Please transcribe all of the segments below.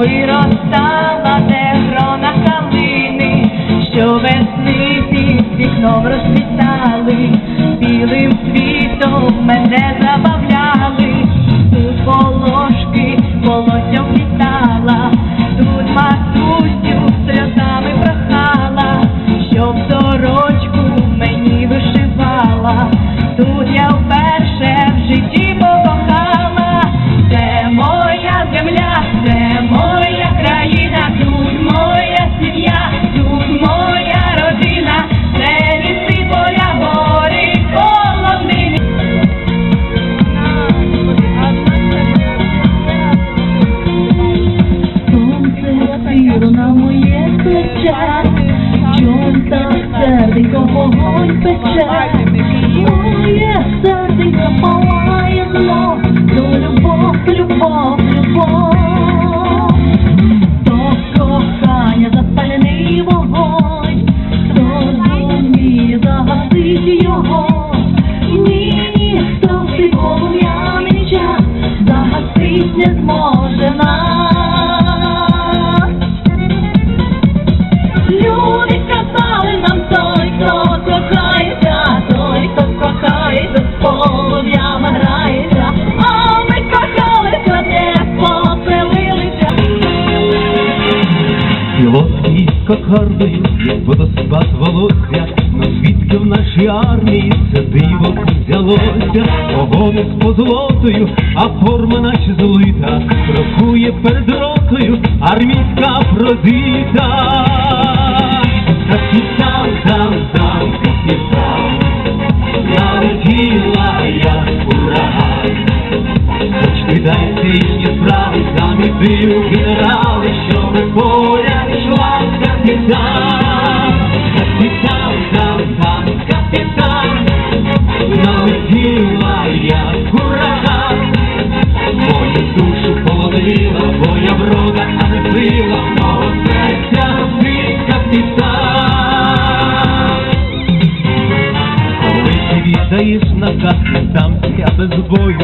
виростає. Вогонь пече, моє серденько палає знов, то любов, любов, любов, то кохання запалений вогонь, хто зуміє загасити його, ні, ніхто в цей полум'яний час загасить не зможе Солодкий водоспад волосся, но звідки в нашій армії це диво взялося, Огонь з позолотою, а форма наче злита, крокує перед ротою армійська прозита. Кидайте їхні справи, самі бив генерали, щоб поряд йшла капітан, капітан, там, капітан, налетіла я ураган, мою душу полонила, моя врода, а не сила, мого серця ти капітан. Коли наказ, не здамся без бою,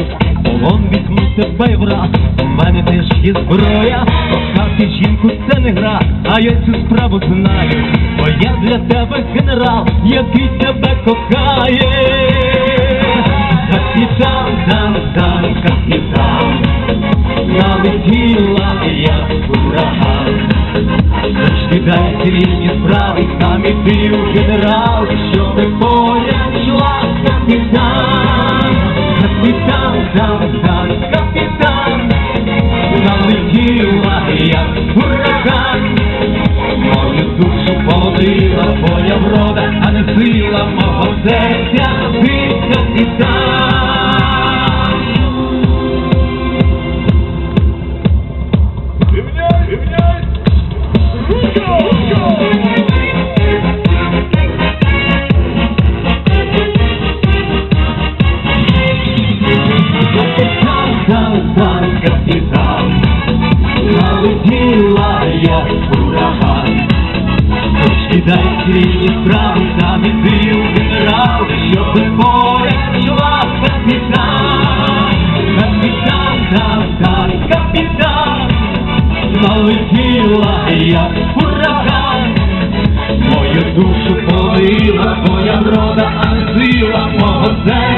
полон візьму тебе враг, у мене теж є зброя, кохати жінку це не гра, а я цю справу знаю, бо я для тебе генерал, який тебе кохає. Капітан, там, там, капітан, налетіла я ураган. Віддай різні справи, сам іди у генерал, щоб поряд йшла капітан, капітан, там, там, капітан, налетіла я ураган, мою душу полонила, твоя врода, а не сила мого серця, капітан. Капітан, там, капітан, налетіла я ураган. У генерал, щоб поряд йшла капітан. Капітан, капітан, я ураган. Мою душу полила твоя врода, а не мого серця